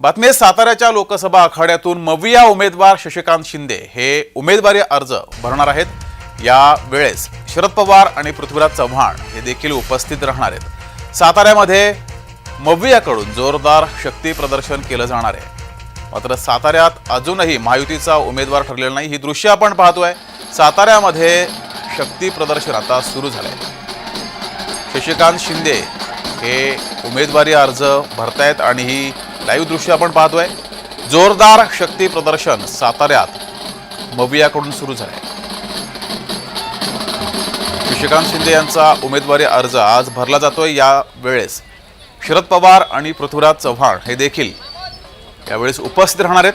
बातमी साताऱ्याच्या लोकसभा आखाड्यातून मविया उमेदवार शशिकांत शिंदे हे उमेदवारी अर्ज भरणार आहेत. या वेळेस शरद पवार आणि पृथ्वीराज चव्हाण हे देखील उपस्थित राहणार आहेत. साताऱ्यामध्ये मवियाकडून जोरदार शक्ती प्रदर्शन केलं जाणार आहे. मात्र साताऱ्यात अजूनही महायुतीचा उमेदवार ठरलेला नाही. ही दृश्य आपण पाहतोय. साताऱ्यामध्ये शक्ती प्रदर्शन आता सुरू झालंय. शशिकांत शिंदे हे उमेदवारी अर्ज भरतायत आणि ही लाईव्ह दृश्य आपण पाहतोय. जोरदार शक्ती प्रदर्शन साताऱ्यात. मवियाकडून सुरू झालंय. शशिकांत शिंदे यांचा उमेदवारी अर्ज आज भरला जातोय. या वेळेस शरद पवार आणि पृथ्वीराज चव्हाण हे देखील यावेळेस उपस्थित राहणार आहेत.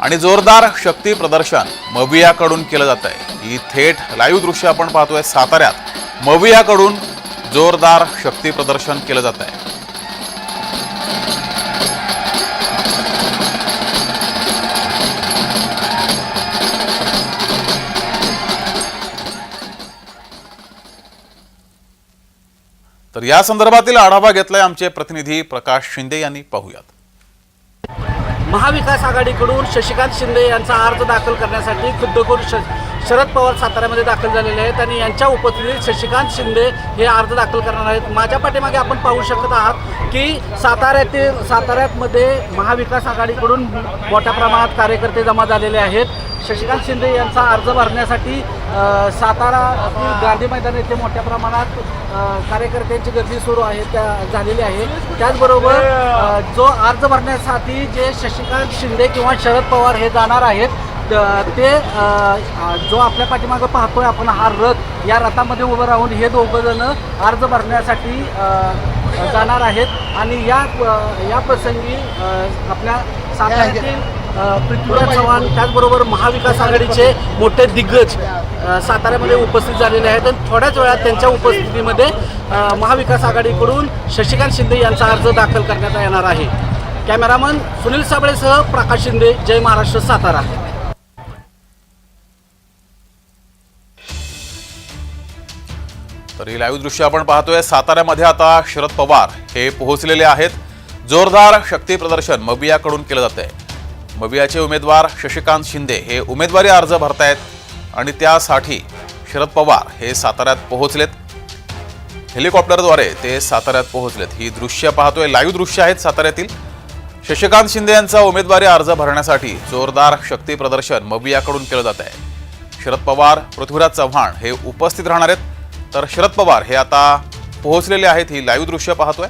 आणि जोरदार शक्ती प्रदर्शन मवियाकडून केलं जात आहे ही थेट लाईव्ह दृश्य आपण पाहतोय साताऱ्यात. मवियाकडून जोरदार शक्ती प्रदर्शन केलं जात आहे. तर या संदर्भातील आढावा घेतलाय आमचे प्रतिनिधी प्रकाश शिंदे यांनी. पाहूयात. महाविकास आघाडीकडून शशिकांत शिंदे यांचा अर्ज दाखल करण्यासाठी खुद्द करून शरद पवार साताऱ्यामध्ये दाखल झालेले आहेत आणि यांच्या उपस्थितीत शशिकांत शिंदे हे अर्ज दाखल करणार आहेत. माझ्या पाठीमागे आपण पाहू शकत आहात की साताऱ्यातील साताऱ्यामध्ये महाविकास आघाडीकडून मोठ्या प्रमाणात कार्यकर्ते जमा झालेले आहेत. शशिकांत शिंदे यांचा अर्ज भरण्यासाठी सातारा गांधी मैदान येथे मोठ्या प्रमाणात कार्यकर्त्यांची गर्दी सुरू आहे त्या झालेली आहे. त्याचबरोबर जो अर्ज भरण्यासाठी जे शशिकांत शिंदे किंवा शरद पवार हे जाणार आहेत ते जो आपल्या पाठीमागं पाहतोय आपण हा रथ या रथामध्ये उभं राहून हे दोघं जण अर्ज भरण्यासाठी जाणार आहेत. आणि या या प्रसंगी आपल्या साताऱ्यातील पृथ्वीराज चव्हाण त्याचबरोबर महाविकास आघाडीचे मोठे दिग्गज साताऱ्यामध्ये उपस्थित झालेले आहेत. आणि थोड्याच वेळात त्यांच्या उपस्थितीमध्ये महाविकास आघाडीकडून शशिकांत शिंदे यांचा अर्ज दाखल करण्यात येणार आहे. कॅमेरामन सुनील साबळेसह प्रकाश शिंदे जय महाराष्ट्र सातारा. तर ही लाईव्ह दृश्य आपण पाहतोय. साताऱ्यामध्ये आता शरद पवार हे पोहोचलेले आहेत. जोरदार शक्ती प्रदर्शन मबियाकडून केलं जात आहे मबियाचे उमेदवार शशिकांत शिंदे हे उमेदवारी अर्ज भरतायत आणि त्यासाठी शरद पवार हे साताऱ्यात पोहोचलेत. हेलिकॉप्टरद्वारे ते साताऱ्यात पोहोचलेत. ही दृश्य पाहतोय. लाईव्ह दृश्य आहेत साताऱ्यातील. शशिकांत शिंदे यांचा उमेदवारी अर्ज भरण्यासाठी जोरदार शक्ती प्रदर्शन मबियाकडून केलं जात आहे शरद पवार पृथ्वीराज चव्हाण हे उपस्थित राहणार आहेत. तर शरद पवार हे आता पोहोचलेले आहेत ही लाईव्ह दृश्य पाहतोय.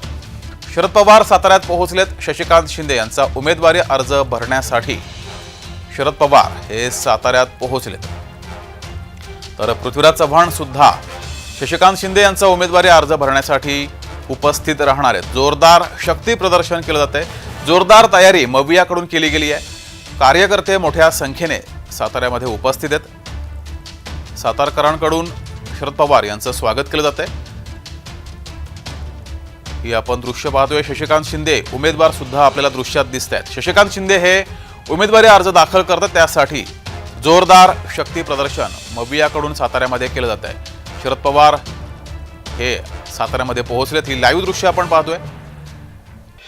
शरद पवार साताऱ्यात पोहोचलेत. शशिकांत शिंदे यांचा उमेदवारी अर्ज भरण्यासाठी शरद पवार हे साताऱ्यात पोहोचलेत. तर पृथ्वीराज चव्हाण सुद्धा शशिकांत शिंदे यांचा उमेदवारी अर्ज भरण्यासाठी उपस्थित राहणार आहेत. जोरदार शक्ती प्रदर्शन केलं जात आहे जोरदार तयारी मवियाकडून केली गेली आहे. कार्यकर्ते मोठ्या संख्येने साताऱ्यामध्ये उपस्थित आहेत. सातारकरांकडून शरद पवार यांचं स्वागत केलं जात आहे ही आपण दृश्य पाहतोय. शशिकांत शिंदे उमेदवार सुद्धा आपल्याला दृश्यात दिसत आहेत शशिकांत शिंदे हे उमेदवारी अर्ज दाखल करतात. त्यासाठी जोरदार शक्ती प्रदर्शन मबियाकडून साताऱ्यामध्ये केलं जात आहे शरद पवार हे साताऱ्यामध्ये पोहोचलेत. ही लाईव्ह दृश्य आपण पाहतोय.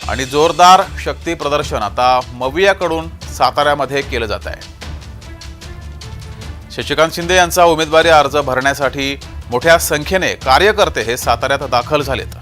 आणि जोरदार शक्ती प्रदर्शन आता मवियाकडून साताऱ्यामध्ये केलं जात आहे शशिकांत शिंदे यांचा उमेदवारी अर्ज भरण्यासाठी मोठ्या संख्येने कार्यकर्ते हे साताऱ्यात दाखल झालेत.